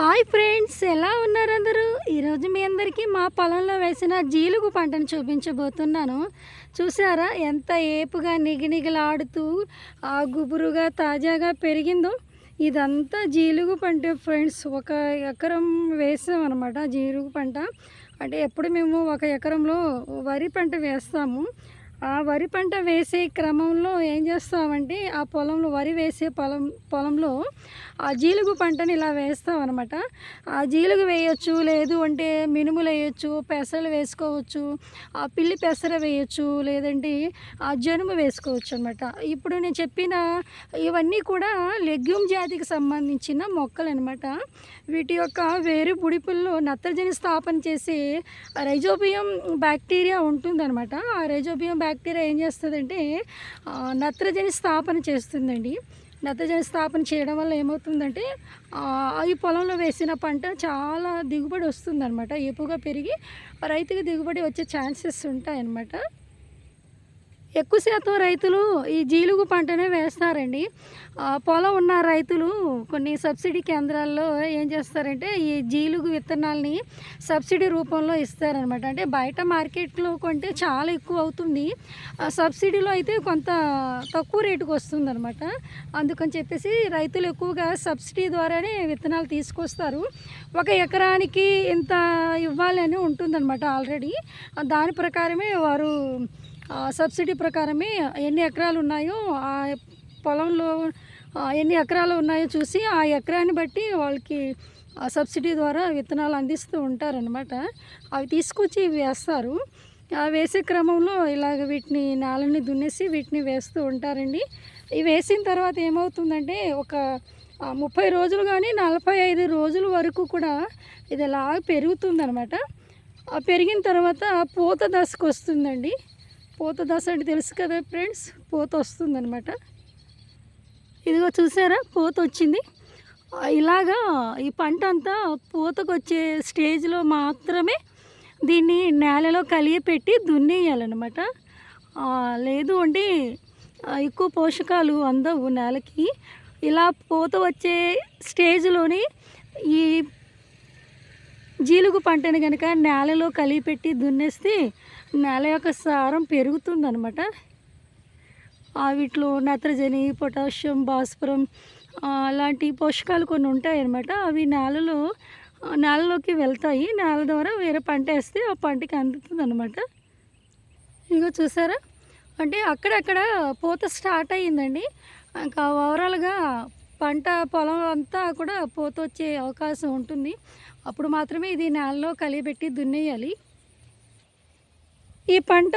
Hi friends ఎలా ఉన్నారు అందరూ? ఈరోజు మీ అందరికీ మా పొలంలో వేసిన జీలుగు పంటను చూపించబోతున్నాను. చూసారా ఎంత ఏపుగా నిగినిగలాడుతూ ఆ గుబురుగా తాజాగా పెరిగిందో? ఇదంతా జీలుగు పంట ఫ్రెండ్స్ ఒక ఎకరం వేసాం అనమాట జీలుగు పంట. అంటే ఎప్పుడు మేము ఒక ఎకరంలో వరి పంట వేస్తాము. ఆ వరి పంట వేసే క్రమంలో ఏం చేస్తామంటే ఆ పొలంలో వరి వేసే పొలం పొలంలో ఆ జీలుగు పంటని ఇలా వేస్తాం అనమాట ఆ జీలుగు వేయొచ్చు లేదు అంటే మినుములు వేయొచ్చు పెసలు వేసుకోవచ్చు ఆ పిల్లి పెసర వేయొచ్చు లేదంటే ఆ జనుము వేసుకోవచ్చు అనమాట ఇప్పుడు నేను చెప్పిన ఇవన్నీ కూడా లెగ్యూమ్ జాతికి సంబంధించిన మొక్కలు అనమాట వీటి యొక్క వేరు బుడిపుల్లో నత్రజని స్థాపన చేసే రైజోబియం బ్యాక్టీరియా ఉంటుందన్నమాట. ఆ రైజోబియం బ్యాక్టీరియా ఏం చేస్తుందంటే నత్రజని స్థాపన చేస్తుందండి. నత్రజని స్థాపన చేయడం వల్ల ఏమవుతుందంటే ఈ పొలంలో వేసిన పంట చాలా దిగుబడి వస్తుందన్నమాట. ఏపుగా పెరిగి రైతుకి దిగుబడి వచ్చే ఛాన్సెస్ ఉంటాయన్నమాట. ఎక్కువ శాతం రైతులు ఈ జీలుగు పంటనే వేస్తారండి. పొలం ఉన్న రైతులు కొన్ని సబ్సిడీ కేంద్రాల్లో ఏం చేస్తారంటే ఈ జీలుగు విత్తనాల్ని సబ్సిడీ రూపంలో ఇస్తారనమాట అంటే బయట మార్కెట్లో కొంటే చాలా ఎక్కువ అవుతుంది. ఆ, సబ్సిడీలో అయితే కొంత తక్కువ రేటుకు వస్తుంది అనమాట అందుకని చెప్పేసి రైతులు ఎక్కువగా సబ్సిడీ ద్వారానే విత్తనాలు తీసుకొస్తారు. ఒక ఎకరానికి ఇంత ఇవ్వాలి అని ఉంటుందన్నమాట ఆల్రెడీ. దాని ప్రకారమే వారు సబ్సిడీ ప్రకారమే ఎన్ని ఎకరాలు ఉన్నాయో ఆ పొలంలో ఎన్ని ఎకరాలు ఉన్నాయో చూసి ఆ ఎకరాన్ని బట్టి వాళ్ళకి సబ్సిడీ ద్వారా విత్తనాలు అందిస్తూ ఉంటారనమాట అవి తీసుకొచ్చి వేస్తారు. ఆ వేసే క్రమంలో ఇలాగ వీటిని నేలని దున్నేసి వీటిని వేస్తూ ఉంటారండి. ఇవి వేసిన తర్వాత ఏమవుతుందంటే ఒక ముప్పై రోజులు కానీ నలభై ఐదు రోజుల వరకు కూడా ఇది ఇలా పెరుగుతుందనమాట పెరిగిన తర్వాత పూత దశకు వస్తుందండి. పూత దశ అంటే తెలుసు కదా ఫ్రెండ్స్? పూత వస్తుందనమాట ఇదిగో చూసారా? పూత వచ్చింది. ఇలాగా ఈ పంట అంతా పూతకు వచ్చే స్టేజ్లో మాత్రమే దీన్ని నేలలో కలియపెట్టి దున్నేయాలన్నమాట. లేదు అంటే ఎక్కువ పోషకాలు అందవు నేలకి. ఇలా పూత వచ్చే స్టేజ్లోని ఈ జీలుగు పంటని కనుక నేలలో కలిపెట్టి దున్నేస్తే నేల యొక్క సారం పెరుగుతుందనమాట వీటిలో నత్రజని పొటాషియం భాస్వరం అలాంటి పోషకాలు కొన్ని ఉంటాయన్నమాట. అవి నేలలో నేలలోకి వెళ్తాయి. నేల ద్వారా వేరే పంట వేస్తే ఆ పంటకి అందుతుంది అనమాట ఇదిగో చూసారా? అంటే అక్కడక్కడ పూత స్టార్ట్ అయ్యిందండి. ఇంకా ఓవరాల్గా పంట పొలం అంతా కూడా పూత వచ్చే అవకాశం ఉంటుంది. అప్పుడు మాత్రమే ఇది నేలలో కలియబెట్టి దున్నేయాలి. ఈ పంట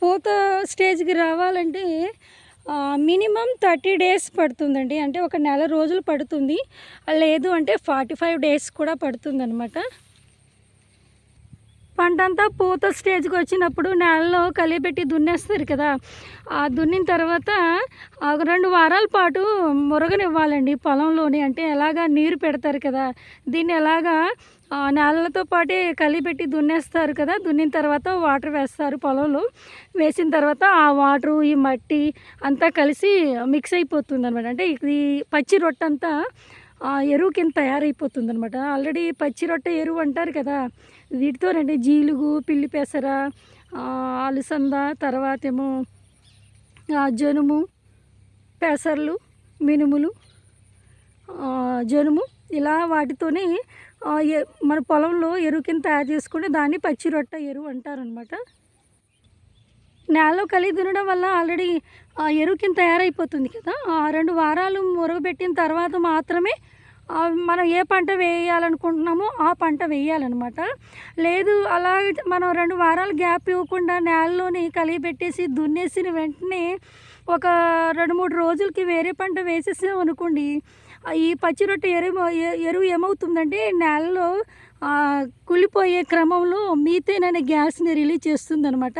పూత స్టేజ్కి రావాలంటే మినిమం థర్టీ డేస్ పడుతుందండి. అంటే ఒక నెల రోజులు పడుతుంది. లేదు అంటే ఫార్టీ ఫైవ్ డేస్ కూడా పడుతుంది అనమాట పంట అంతా పూత స్టేజ్కి వచ్చినప్పుడు నేలలో కలిపెట్టి దున్నేస్తారు కదా. ఆ దున్నిన తర్వాత ఆ రెండు వారాల పాటు మురగనివ్వాలండి పొలంలోని. అంటే ఎలాగా నీరు పెడతారు కదా. దీన్ని ఎలాగా నేలతో పాటే కలిపెట్టి దున్నేస్తారు కదా దున్నిన తర్వాత వాటర్ వేస్తారు పొలంలో. వేసిన తర్వాత ఆ వాటరు ఈ మట్టి అంతా కలిసి మిక్స్ అయిపోతుంది అనమాట అంటే ఇది పచ్చి రొట్టె అంతా ఆ ఎరువు కింద తయారైపోతుంది అనమాట ఆల్రెడీ పచ్చి రొట్టె ఎరువు అంటారు కదా వీటితోనండి జీలుగు పిల్లి పెసర అలసంద తర్వాత ఏమో జనుము పెసర్లు మినుములు జనుము ఇలా వాటితోని మన పొలంలో ఎరువు కింద తయారు చేసుకుని దాన్ని పచ్చి రొట్టె ఎరువు అంటారనమాట నేలలో కలిగి దున్నడం వల్ల ఆల్రెడీ ఆ ఎరువు కింద తయారైపోతుంది కదా. ఆ రెండు వారాలు మురగబెట్టిన తర్వాత మాత్రమే మనం ఏ పంట వేయాలనుకుంటున్నామో ఆ పంట వేయాలన్నమాట. లేదు అలా మనం రెండు వారాలు గ్యాప్ ఇవ్వకుండా నేలలోని కలిగి పెట్టేసి దున్నేసిన వెంటనే ఒక రెండు మూడు రోజులకి వేరే పంట వేసేసాం అనుకోండి ఈ పచ్చి రొట్టె ఎరువు ఎరువు ఏమవుతుందంటే నేలలో కుళ్ళిపోయే క్రమంలో మీథేన్ అనే గ్యాస్ని రిలీజ్ చేస్తుందనమాట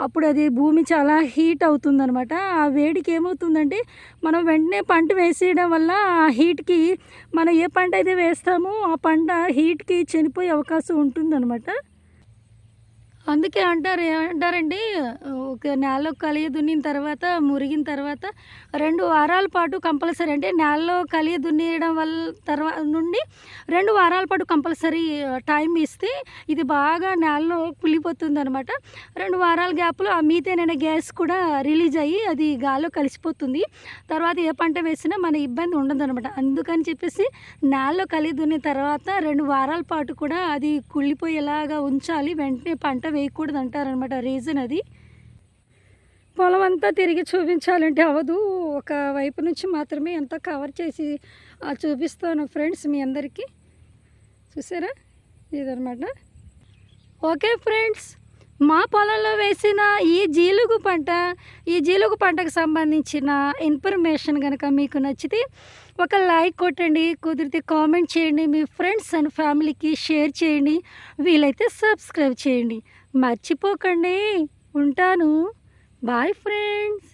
అప్పుడు అది భూమి చాలా హీట్ అవుతుందనమాట ఆ వేడికి ఏమవుతుందంటే మనం వెంటనే పంట వేసేయడం వల్ల ఆ హీట్కి మనం ఏ పంట అయితే వేస్తామో ఆ పంట హీట్కి చనిపోయే అవకాశం ఉంటుందన్నమాట. అందుకే అంటారు ఏమంటారండి నేలలో కలియ దున్నిన తర్వాత మురిగిన తర్వాత రెండు వారాల పాటు కంపల్సరీ అంటే నేలలో కలియ దున్నియడం వల్ల తర్వాత నుండి రెండు వారాల పాటు కంపల్సరీ టైం ఇస్తే ఇది బాగా నేలలో కుళ్ళిపోతుంది అనమాట రెండు వారాల గ్యాప్లో ఆ మీథేన్ గ్యాస్ కూడా రిలీజ్ అయ్యి అది గాల్లో కలిసిపోతుంది. తర్వాత ఏ పంట వేసినా మన ఇబ్బంది ఉండదు అనమాట అందుకని చెప్పేసి నేలలో కలిగి దున్నిన తర్వాత రెండు వారాల పాటు కూడా అది కుళ్ళిపోయేలాగా ఉంచాలి. వెంటనే పంట వేయకూడదు అంటారనమాట రీజన్ అది. పొలం అంతా తిరిగి చూపించాలంటే అవ్వదు. ఒక వైపు నుంచి మాత్రమే అంతా కవర్ చేసి చూపిస్తాను ఫ్రెండ్స్ మీ అందరికీ. చూసారా? ఇదనమాట ఓకే ఫ్రెండ్స్ మా పొలంలో వేసిన ఈ జీలుగు పంట ఈ జీలుగు పంటకు సంబంధించిన ఇన్ఫర్మేషన్ కనుక మీకు నచ్చితే ఒక లైక్ కొట్టండి కుదిరితే కామెంట్ చేయండి మీ ఫ్రెండ్స్ అండ్ ఫ్యామిలీకి షేర్ చేయండి వీలైతే సబ్స్క్రైబ్ చేయండి. మర్చిపోకండి. ఉంటాను. Bye friends